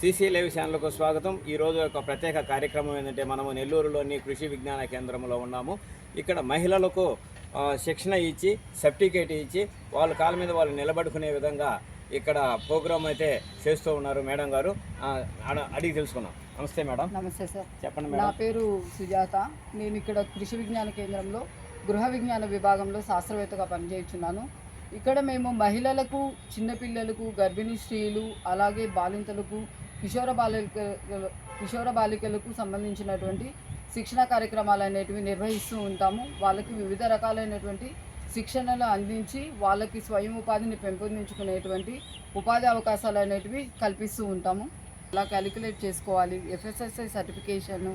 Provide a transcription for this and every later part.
CC live ఛానల్కు స్వాగతం. ఈ రోజు యొక్క ప్రత్యేక కార్యక్రమం ఏంటంటే మనము నెల్లూరులోని కృషి విజ్ఞాన కేంద్రంలో ఉన్నాము. ఇక్కడ మహిళలకు శిక్షణ ఇచ్చి సర్టిఫికేట్ ఇచ్చి వాళ్ళ కాళ్ళ మీద వాళ్ళు నిలబడుకునే విధంగా ఇక్కడ ప్రోగ్రామ్ అయితే చేస్తూ ఉన్నారు మేడం గారు. అడిగి తెలుసుకున్నాం నమస్తే మేడం. నమస్తే సార్. చెప్పండి నా మేడం. పేరు సుజాత. నేను ఇక్కడ కృషి విజ్ఞాన కేంద్రంలో గృహ విజ్ఞాన విభాగంలో శాస్త్రవేత్తగా పనిచేస్తున్నాను ఇక్కడ మేము మహిళలకు చిన్నపిల్లలకు గర్భిణీ స్త్రీలు అలాగే బాలింతలకు కిషోర బాలిక కిషోర బాలికలకు సంబంధించినటువంటి శిక్షణ కార్యక్రమాలు అనేటివి నిర్వహిస్తూ ఉంటాము. వాళ్ళకి వివిధ రకాలైనటువంటి శిక్షణలు అందించి వాళ్ళకి స్వయం ఉపాధిని పెంపొందించుకునేటువంటి ఉపాధి అవకాశాలు అనేటివి కల్పిస్తూ ఉంటాము. ఎలా క్యాలిక్యులేట్ చేసుకోవాలి. ఎఫ్ఎస్ఎస్ఐ సర్టిఫికేషన్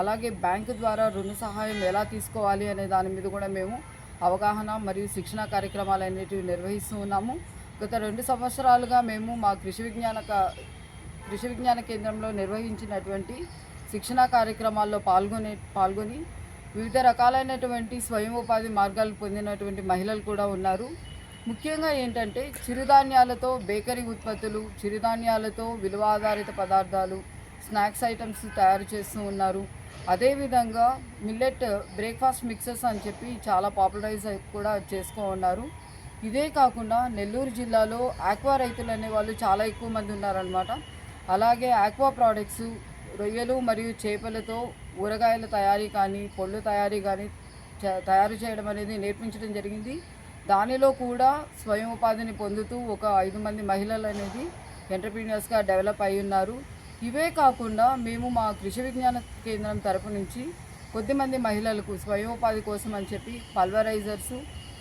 అలాగే బ్యాంకు ద్వారా రుణ సహాయం ఎలా తీసుకోవాలి అనే దాని మీద కూడా మేము అవగాహన మరియు శిక్షణ కార్యక్రమాలు అనేటివి నిర్వహిస్తూ ఉన్నాము. గత రెండు సంవత్సరాలుగా మేము మా కృషి విజ్ఞాన కృషి విజ్ఞాన కేంద్రంలో నిర్వహించినటువంటి శిక్షణా కార్యక్రమాల్లో పాల్గొనే పాల్గొని వివిధ రకాలైనటువంటి స్వయం ఉపాధి మార్గాలు పొందినటువంటి మహిళలు కూడా ఉన్నారు. ముఖ్యంగా ఏంటంటే చిరుధాన్యాలతో బేకరీ ఉత్పత్తులు చిరుధాన్యాలతో విలువ ఆధారిత పదార్థాలు స్నాక్స్ ఐటమ్స్ తయారు చేస్తూ ఉన్నారు. అదేవిధంగా మిల్లెట్ బ్రేక్ఫాస్ట్ మిక్సెస్ అని చెప్పి చాలా పాపులరైజ్ కూడా చేసుకో ఉన్నారు. ఇదే కాకుండా నెల్లూరు జిల్లాలో ఆక్వా రైతులు అనేవాళ్ళు చాలా ఎక్కువ మంది ఉన్నారనమాట అలాగే ఆక్వా ప్రోడక్ట్స్ రొయ్యలు మరియు చేపలతో ఊరగాయల తయారీ కానీ పళ్ళు తయారీ కానీ తయారు చేయడం అనేది నేర్పించడం జరిగింది. దానిలో కూడా స్వయం ఉపాధిని పొందుతూ ఒక ఐదు మంది మహిళలు అనేది ఎంటర్ప్రీనియర్స్గా డెవలప్ అయి ఉన్నారు. ఇవే కాకుండా మేము మా కృషి విజ్ఞాన కేంద్రం తరపు నుంచి కొద్దిమంది మహిళలకు స్వయం ఉపాధి కోసం అని చెప్పి పల్వరైజర్స్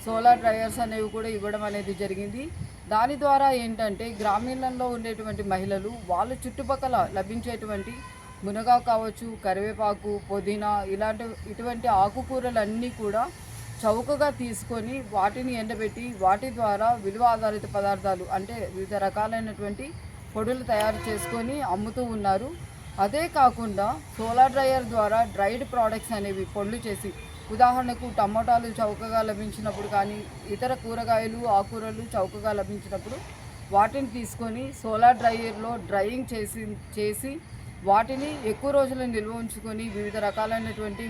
సోలార్ డ్రైయర్స్ అనేవి కూడా ఇవ్వడం అనేది జరిగింది. దాని ద్వారా ఏంటంటే గ్రామీణంలో ఉండేటువంటి మహిళలు వాళ్ళ చుట్టుపక్కల లభించేటువంటి మునగాకు కావచ్చు కరివేపాకు పుదీనా ఇలాంటి ఇటువంటి ఆకుకూరలన్నీ కూడా చౌకగా తీసుకొని వాటిని ఎండబెట్టి వాటి ద్వారా విలువ ఆధారిత పదార్థాలు అంటే వివిధ రకాలైనటువంటి పొడులు తయారు చేసుకొని అమ్ముతూ ఉన్నారు. అదే కాకుండా సోలార్ డ్రైయర్ ద్వారా డ్రైడ్ ప్రోడక్ట్స్ అనేవి పండ్లు చేసి ఉదాహరణకు టమోటాలు చౌకగా లభించినప్పుడు కానీ ఇతర కూరగాయలు ఆకుకూరలు చౌకగా లభించినప్పుడు వాటిని తీసుకొని సోలార్ డ్రైయర్లో డ్రైయింగ్ చేసి చేసి వాటిని ఎక్కువ రోజులు నిల్వ ఉంచుకొని వివిధ రకాలైనటువంటి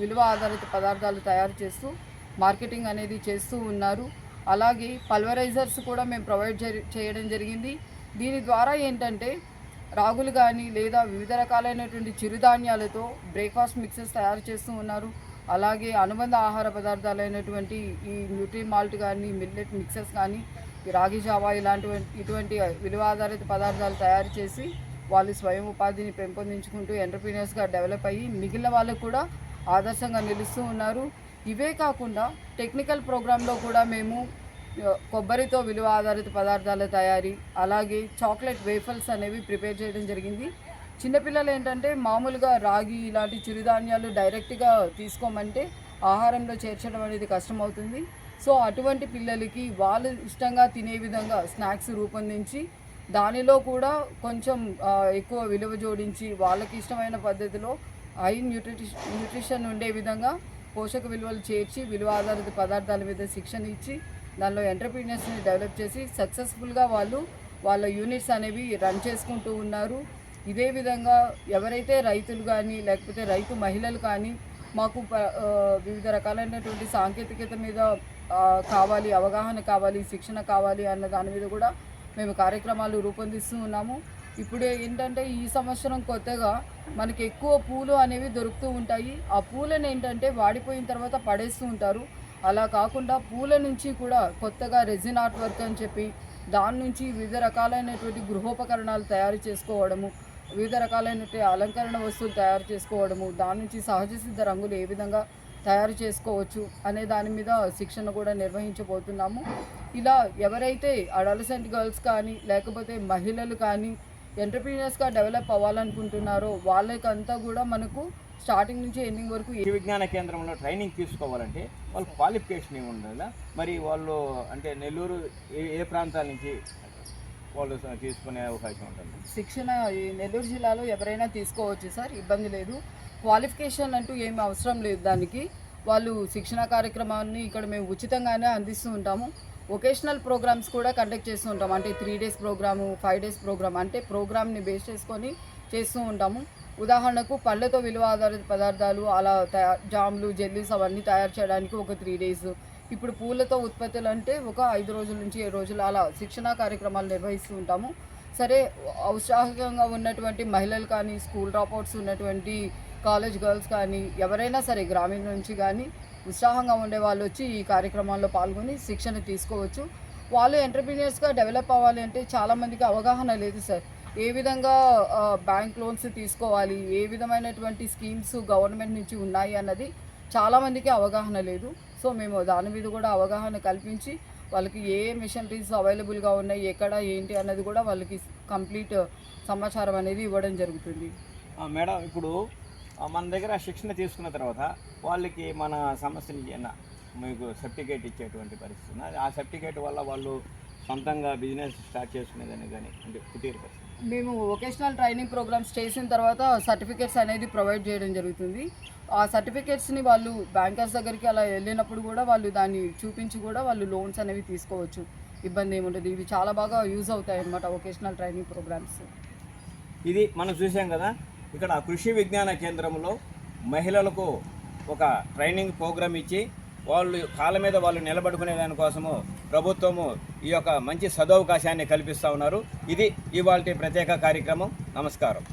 విలువ ఆధారిత పదార్థాలు తయారు చేస్తూ మార్కెటింగ్ అనేది చేస్తూ ఉన్నారు. అలాగే పల్వరైజర్స్ కూడా మేము ప్రొవైడ్ చేయడం జరిగింది. దీని ద్వారా ఏంటంటే రాగులు కానీ లేదా వివిధ రకాలైనటువంటి చిరుధాన్యాలతో బ్రేక్ఫాస్ట్ మిక్సెస్ తయారు చేస్తూ ఉన్నారు. అలాగే అనుబంధ ఆహార పదార్థాలైనటువంటి ఈ న్యూట్రీ మాల్ట్ కానీ మిల్లెట్ మిక్సెస్ కానీ రాగి జావా ఇలాంటి ఇటువంటి విలువ ఆధారిత పదార్థాలు తయారు చేసి వాళ్ళు స్వయం ఉపాధిని పెంపొందించుకుంటూ ఎంటర్ప్రీనియర్స్గా డెవలప్ అయ్యి మిగిలిన వాళ్ళకు కూడా ఆదర్శంగా నిలుస్తూ ఉన్నారు. ఇవే కాకుండా టెక్నికల్ ప్రోగ్రాంలో కూడా మేము కొబ్బరితో విలువ ఆధారిత పదార్థాల తయారీ అలాగే చాక్లెట్ వేఫల్స్ అనేవి ప్రిపేర్ చేయడం జరిగింది. చిన్నపిల్లలు ఏంటంటే మామూలుగా రాగి ఇలాంటి చిరుధాన్యాలు డైరెక్ట్గా తీసుకోమంటే ఆహారంలో చేర్చడం అనేది కష్టమవుతుంది. సో అటువంటి పిల్లలకి వాళ్ళు ఇష్టంగా తినే విధంగా స్నాక్స్ రూపొందించి దానిలో కూడా కొంచెం ఎక్కువ విలువ జోడించి వాళ్ళకి ఇష్టమైన పద్ధతిలో హై న్యూట్రిటి న్యూట్రిషన్ ఉండే విధంగా పోషక విలువలు చేర్చి విలువ ఆధారిత పదార్థాల మీద శిక్షణ ఇచ్చి దానిలో ఎంటర్ప్రీనియర్స్ని డెవలప్ చేసి సక్సెస్ఫుల్గా వాళ్ళు వాళ్ళ యూనిట్స్ అనేవి రన్ చేసుకుంటూ ఉన్నారు. ఇదే విధంగా ఎవరైతే రైతులు కానీ లేకపోతే రైతు మహిళలు కానీ మాకు ప- వివిధ రకాలైనటువంటి సాంకేతికత మీద కావాలి అవగాహన కావాలి శిక్షణ కావాలి అన్న దాని మీద కూడా మేము కార్యక్రమాలు రూపొందిస్తూ ఉన్నాము. ఇప్పుడు ఏంటంటే ఈ సంవత్సరం కొత్తగా మనకి ఎక్కువ పూలు అనేవి దొరుకుతూ ఉంటాయి. ఆ పూలను ఏంటంటే వాడిపోయిన తర్వాత పడేస్తూ ఉంటారు. అలా కాకుండా పూల నుంచి కూడా కొత్తగా రెజిన్ ఆర్ట్ వర్క్ అని చెప్పి దాని నుంచి వివిధ రకాలైనటువంటి గృహోపకరణాలు తయారు చేసుకోవడము వివిధ రకాలైనటువంటి అలంకరణ వస్తువులు తయారు చేసుకోవడము దాని నుంచి సహజ సిద్ధ రంగులు ఏ విధంగా తయారు చేసుకోవచ్చు అనే దాని మీద శిక్షణ కూడా నిర్వహించబోతున్నాము. ఇలా ఎవరైతే అడాలసెంట్ గర్ల్స్ కానీ లేకపోతే మహిళలు కానీ ఎంటర్ప్రీనర్స్గా డెవలప్ అవ్వాలనుకుంటున్నారో వాళ్ళకంతా కూడా మనకు స్టార్టింగ్ నుంచి ఎండింగ్ వరకు ఈ విజ్ఞాన కేంద్రంలో ట్రైనింగ్ తీసుకోవాలంటే వాళ్ళు క్వాలిఫికేషన్ ఏమి ఉండాలా మరి వాళ్ళు అంటే నెల్లూరు ఏ ఏ ప్రాంతాల నుంచి వాళ్ళు తీసుకునే అవకాశం ఉంటుంది? శిక్షణ ఈ నెల్లూరు జిల్లాలో ఎవరైనా తీసుకోవచ్చు సార్ ఇబ్బంది లేదు. క్వాలిఫికేషన్ అంటూ ఏమి అవసరం లేదు దానికి. వాళ్ళు శిక్షణ కార్యక్రమాన్ని ఇక్కడ మేము ఉచితంగానే అందిస్తూ ఉంటాము. వొకేషనల్ ప్రోగ్రామ్స్ కూడా కండక్ట్ చేస్తూ ఉంటాం అంటే three days programme five days programme అంటే ప్రోగ్రామ్ని బేస్ చేసుకొని చేస్తూ ఉంటాము. ఉదాహరణకు పళ్ళతో విలువ ఆధారిత పదార్థాలు అలా తయారు జామ్లు జెల్లీస్ అవన్నీ తయారు చేయడానికి ఒక త్రీ డేస్ ఇప్పుడు పూలతో ఉత్పత్తులు అంటే ఒక ఐదు రోజుల నుంచి ఏడు రోజులు అలా శిక్షణా కార్యక్రమాలు నిర్వహిస్తూ ఉంటాము. సరే ఔత్సాహికంగా ఉన్నటువంటి మహిళలు కానీ స్కూల్ డ్రాప్అవుట్స్ ఉన్నటువంటి కాలేజ్ గర్ల్స్ కానీ ఎవరైనా సరే గ్రామీణ నుంచి కానీ ఉత్సాహంగా ఉండే వాళ్ళు వచ్చి ఈ కార్యక్రమాల్లో పాల్గొని శిక్షణ తీసుకోవచ్చు. వాళ్ళు ఎంటర్ప్రీనియర్స్గా డెవలప్ అవ్వాలి అంటే చాలామందికి అవగాహన లేదు సార్. ఏ విధంగా బ్యాంక్ లోన్స్ తీసుకోవాలి ఏ విధమైనటువంటి స్కీమ్స్ గవర్నమెంట్ నుంచి ఉన్నాయి అన్నది చాలామందికి అవగాహన లేదు. సో మేము దాని మీద కూడా అవగాహన కల్పించి వాళ్ళకి ఏ మిషనరీస్ అవైలబుల్గా ఉన్నాయి ఎక్కడ ఏంటి అన్నది కూడా వాళ్ళకి కంప్లీట్ సమాచారం అనేది ఇవ్వడం జరుగుతుంది. మేడం ఇప్పుడు మన దగ్గర శిక్షణ తీసుకున్న తర్వాత వాళ్ళకి మన సంస్థ మీకు సర్టిఫికేట్ ఇచ్చేటువంటి పరిస్థితి ఆ సర్టిఫికేట్ వల్ల వాళ్ళు సొంతంగా బిజినెస్ స్టార్ట్ చేసుకునేదని కానీ అంటే కుటీర మేము వొకేషనల్ ట్రైనింగ్ ప్రోగ్రామ్స్ చేసిన తర్వాత సర్టిఫికేట్స్ అనేది ప్రొవైడ్ చేయడం జరుగుతుంది. ఆ సర్టిఫికేట్స్ని వాళ్ళు బ్యాంకర్స్ దగ్గరికి అలా వెళ్ళినప్పుడు కూడా వాళ్ళు దాన్ని చూపించి కూడా వాళ్ళు లోన్స్ అనేవి తీసుకోవచ్చు. ఇబ్బంది ఏముండదు ఇవి చాలా బాగా యూజ్ అవుతాయి అన్నమాట వొకేషనల్ ట్రైనింగ్ ప్రోగ్రామ్స్. ఇది మనం చూసాం కదా ఇక్కడ కృషి విజ్ఞాన కేంద్రంలో మహిళలకు ఒక ట్రైనింగ్ ప్రోగ్రామ్ ఇచ్చి వాళ్ళు కాళ్ళ మీద వాళ్ళు నిలబడుకునే దానికోసము ప్రభుత్వము ఈ యొక్క మంచి సదవకాశాన్ని కల్పిస్తూ ఉన్నారు. ఇది ఇవాళ ప్రత్యేక కార్యక్రమం. నమస్కారం.